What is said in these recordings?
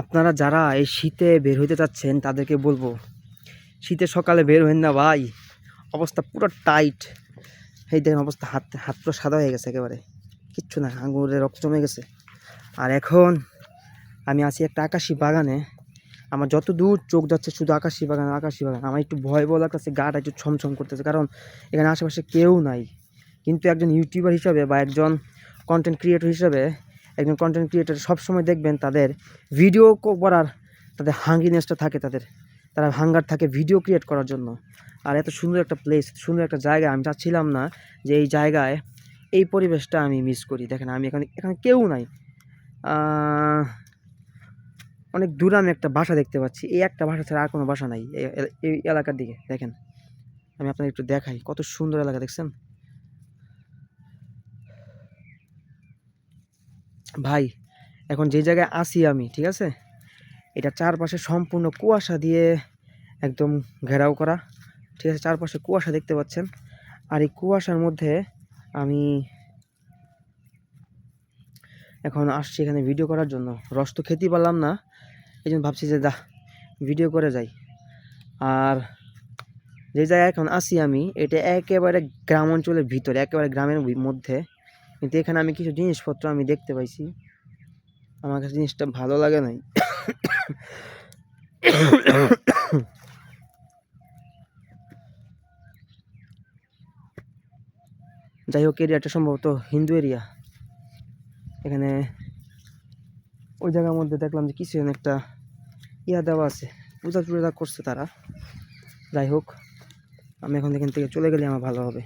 আপনারা যারা এই শীতে বের হইতে চাচ্ছেন, তাদেরকে বলব, শীতে সকালে বের হইন না ভাই। অবস্থা পুরো টাইট। এই দেখেন অবস্থা, হাত হাত পুরো সাদা হয়ে গেছে একেবারে। কিচ্ছু না, আঙুরে রক্ত জমে গেছে। আর এখন আমি আছি একটা আকাশি বাগানে। আমার যত দূর চোখ যাচ্ছে শুধু আকাশি বাগান আকাশি বাগান। আমার একটু ভয় ভয় লাগতেছে গাটা একটু ছমছম করতেছে, কারণ এখানে আশেপাশে কেউ নাই। কিন্তু একজন ইউটিউবার হিসাবে বা একজন কন্টেন্ট ক্রিয়েটর হিসাবে একজন কন্টেন্ট ক্রিয়েটর সবসময় দেখবেন তাদের ভিডিও করার তাদের হাঙ্গিনেসটা থাকে তাদের। তারা হাঙ্গার থাকে ভিডিও ক্রিয়েট করার জন্য। আর এত সুন্দর একটা প্লেস সুন্দর একটা জায়গা। আমি চাচ্ছিলাম না যে এই জায়গায় এই পরিবেশটা আমি মিস করি। দেখেন, আমি এখানে এখানে কেউ নাই। অনেক দূরে আমি একটা বাসা দেখতে পাচ্ছি। এই একটা বাসা ছাড়া আর কোনো বাসা নাই এই এলাকার দিকে। দেখেন, আমি আপনাকে একটু দেখাই। কত সুন্দর এলাকা, দেখছেন? ভাই, এখন যে জায়গায় আছি আমি, ঠিক আছে? এটা চারপাশে সম্পূর্ণ কুয়াশা দিয়ে একদম ঘেরাও করা, ঠিক আছে? চারপাশে কুয়াশা দেখতে পাচ্ছেন। আর এই কুয়াশার মধ্যে আমি এখন আসছি এখানে ভিডিও করার জন্য। রস তো খেতেই পারলাম না। এই জন্য ভাবছি যে দা ভিডিও করে যাই। আর যে জায়গায় এখন আসি আমি, এটা একেবারে গ্রাম অঞ্চলের ভিতরে, একেবারে গ্রামের মধ্যে কিন্তু এখানে আমি কিছু জিনিসপত্র আমি দেখতে পাইছি। আমার কাছে জিনিসটা ভালো লাগে নাই। যাই হোক, এরিয়াটা সম্ভবত হিন্দু এরিয়া। এখানে ওই জায়গার মধ্যে দেখলাম যে কিছু একটা ইয়া দেওয়া আছে পূজা টুজা করছে তারা। যাই হোক, আমি এখন এখান থেকে চলে গেলে আমার ভালো হবে।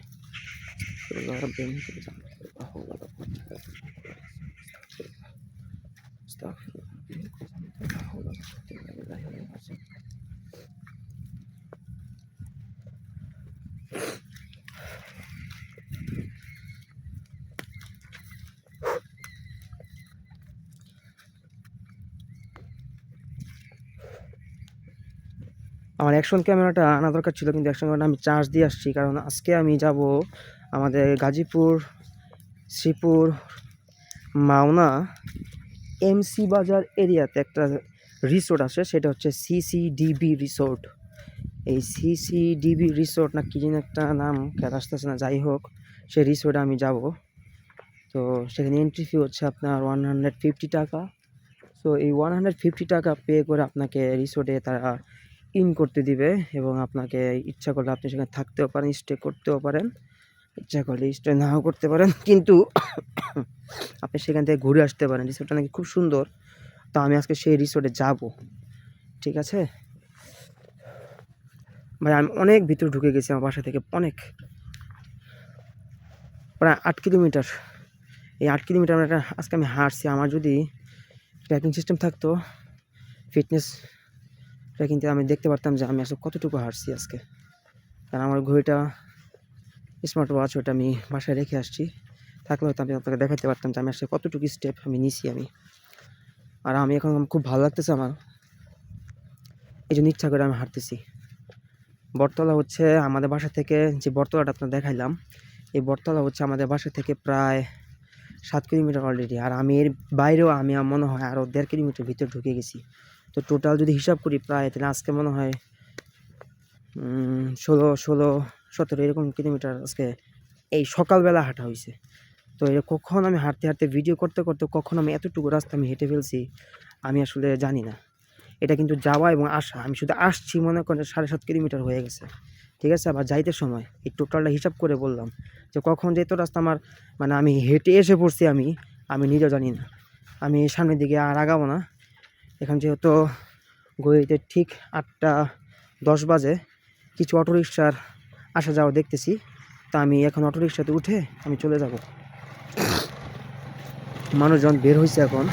আমার অ্যাকশন ক্যামেরাটা আনা দরকার ছিল, কিন্তু অ্যাকশন ক্যামেরাটা আমি চার্জ দিয়ে আসছি, কারণ আজকে আমি যাব আমাদের গাজীপুর শ্রীপুর মাওনা এমসি বাজার এরিয়াতে একটা রিসোর্ট আছে সেটা হচ্ছে সিসিডিবি রিসোর্ট এই সিসিডিবি রিসোর্ট না কি যেন একটা নাম আসতেছে না, যাই হোক, সেই রিসোর্টে আমি যাব। তো সেখানে এন্ট্রি ফি হচ্ছে আপনার ওয়ান হান্ড্রেড ফিফটি টাকা। সো এই ওয়ান হান্ড্রেড ফিফটি টাকা পে করে আপনাকে রিসোর্টে তারা ইন করতে দিবে এবং আপনাকে ইচ্ছা করলে আপনি সেখানে থাকতেও পারেন স্টে করতেও পারেন। ইচ্ছা করলে স্টে নাও করতে পারেন। কিন্তু আপনি সেখান থেকে ঘুরে আসতে পারেন। রিসোর্টটা নাকি খুব সুন্দর। তো আমি আজকে সেই রিসোর্টে যাব। ঠিক আছে? ভাই, আমি অনেক ভিতরে ঢুকে গেছি আমার বাসা থেকে। অনেক। প্রায় আট কিলোমিটার। এই আট কিলোমিটার আমরা একটা- আজকে আমি হাঁটছি। আমার যদি ট্র্যাকিং সিস্টেম থাকতো ফিটনেস ট্র্যাকিংতে আমি দেখতে পারতাম যে আমি আসলে কতটুকু হাঁটছি আজকে। কারণ আমার ঘড়িটা স্মার্ট ওয়াচ ওটা আমি বাসায় রেখে আসছি। থাকলে হয়তো আমি আপনাকে দেখাতে পারতাম যে আমি আসলে কতটুকু স্টেপ আমি নিছি আমি। আর আমি এখন খুব ভালো লাগতেছে আমার। এই জন্য ইচ্ছা করে আমি হাঁটতেছি। বটতলা হচ্ছে আমাদের বাসা থেকে যে বটতলাটা আপনার দেখাইলাম, এই বটতলা হচ্ছে আমাদের বাসা থেকে প্রায় সাত কিলোমিটার অলরেডি আর আমি এর বাইরেও আমি মনে হয় আরও দেড় কিলোমিটার ভিতরে ঢুকে গেছি। তো টোটাল যদি হিসাব করি প্রায় তাহলে আজকে মনে হয় ষোলো ষোলো সতেরো এরকম কিলোমিটার আজকে এই সকালবেলা হাঁটা হয়েছে। তো এটা কখন আমি হাঁটতে হাঁটতে ভিডিও করতে করতে কখন আমি এতটুকু রাস্তা আমি হেঁটে ফেলছি, আমি আসলে জানি না। এটা কিন্তু যাওয়া এবং আসা, আমি শুধু আসছি মনে করেন সাড়ে সাত কিলোমিটার হয়ে গেছে। ঠিক আছে? আবার যাইতে সময়, এই টোটালটা হিসাব করে বললাম যে কখন যেত রাস্তা আমার মানে আমি হেঁটে এসে পড়ছি আমি আমি নিজেও জানি না। আমি সামনের দিকে আর আগাবো না। এখন যেহেতু গড়িতে ঠিক আটটা দশ বাজে, কিছু অটোরিকশার আসা যাওয়া দেখতেছি। তা আমি এখন অটোরিকশাতে উঠে আমি চলে যাব। মানুষজন বের হয়েছে এখন।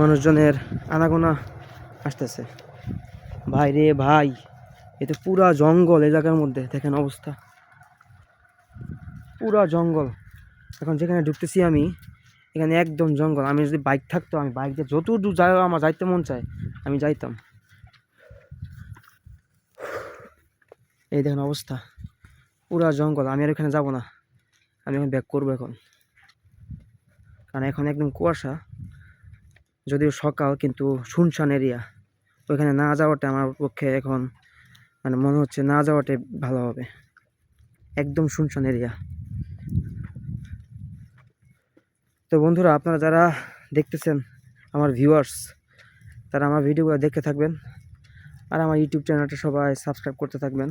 মানুষজনের আনাগোনা আসতেছে। ভাই রে ভাই, এ তো পুরা জঙ্গল এই জায়গার মধ্যে, দেখেন অবস্থা। পুরা জঙ্গল। এখন যেখানে ঢুকতেছি আমি, এখানে একদম জঙ্গল। আমি যদি বাইক থাকতো, আমি বাইক দিয়ে যত দূর আমার যাইতে মন চায়, আমি যাইতাম। এই দেখেন অবস্থা। পুরা জঙ্গল, আমি আর এখানে যাব না। আমি এখন ব্যাক করব এখন। কারণ এখন একদম কুয়াশা, যদিও সকাল কিন্তু শুনশান এরিয়া ওইখানে না যাওয়াটা আমার পক্ষে এখন মানে মনে হচ্ছে না যাওয়াটাই ভালো হবে। একদম শুনশান এরিয়া তো বন্ধুরা, আপনারা যারা দেখতেছেন আমার ভিউয়ার্স তারা আমার ভিডিওগুলো দেখতে থাকবেন। আর আমার ইউটিউব চ্যানেলটা সবাই সাবস্ক্রাইব করতে থাকবেন।